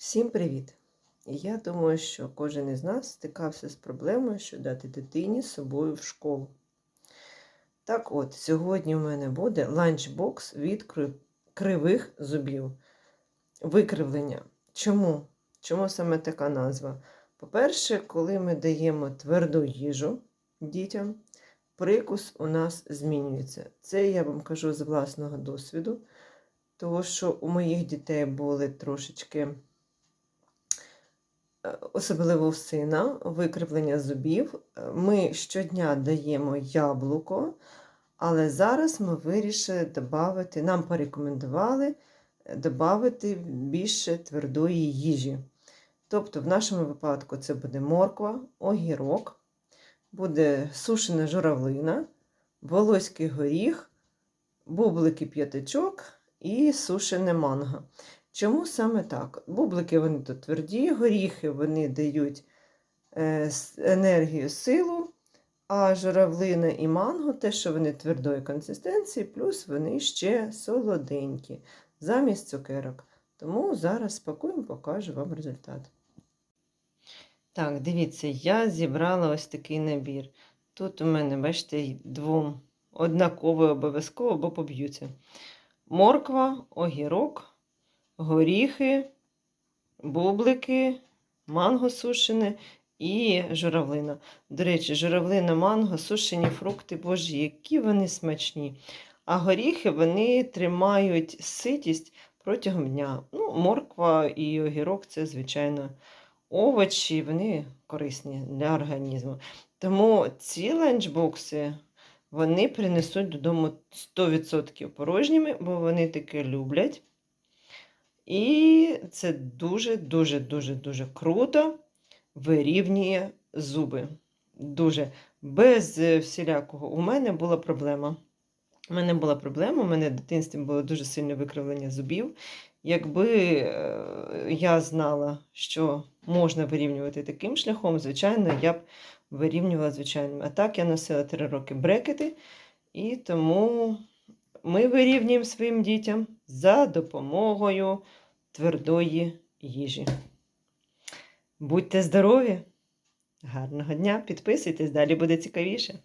Всім привіт! Я думаю, що кожен із нас стикався з проблемою, що дати дитині з собою в школу. Так от, сьогодні у мене буде ланчбокс від кривих зубів. Викривлення. Чому? Чому саме така назва? По-перше, коли ми даємо тверду їжу дітям, прикус у нас змінюється. Це я вам кажу з власного досвіду, тому що у моїх дітей були трошечки особливо у сина, викривлення зубів. Е, Ми щодня даємо яблуко, але зараз ми вирішили додати, нам порекомендували додати більше твердої їжі. Тобто, в нашому випадку це буде морква, огірок, буде сушена журавлина, волоський горіх, бублики п'ятачок і сушене манго. Чому саме так? Бублики вони тут тверді, горіхи вони дають е, енергію, силу, а журавлина і манго те, що вони твердої консистенції, плюс вони ще солоденькі, замість цукерок. Тому зараз спакуємо, покажу вам результат. Так, дивіться, я зібрала ось такий набір. Тут у мене, бачите, двом однаково обов'язково, бо поб'ються. Морква, огірок, горіхи, бублики, манго сушене і журавлина. До речі, журавлина, манго, сушені фрукти, боже, які вони смачні. А горіхи вони тримають ситість протягом дня. Ну, морква і огірок це, звичайно, овочі, вони корисні для організму. Тому ці ланчбокси вони принесуть додому 100% порожніми, бо вони таке люблять. І це дуже-дуже-дуже-дуже круто вирівнює зуби. Дуже. Без е, всілякого. У мене була проблема. У мене була проблема, у мене в дитинстві було дуже сильне викривлення зубів. Якби е, я знала, що можна вирівнювати таким шляхом, звичайно, я б вирівнювала звичайним. А так я носила три роки брекети, і тому ми вирівнюємо своїм дітям за допомогою твердої їжі. Будьте здорові! Гарного дня! Підписуйтесь, далі буде цікавіше.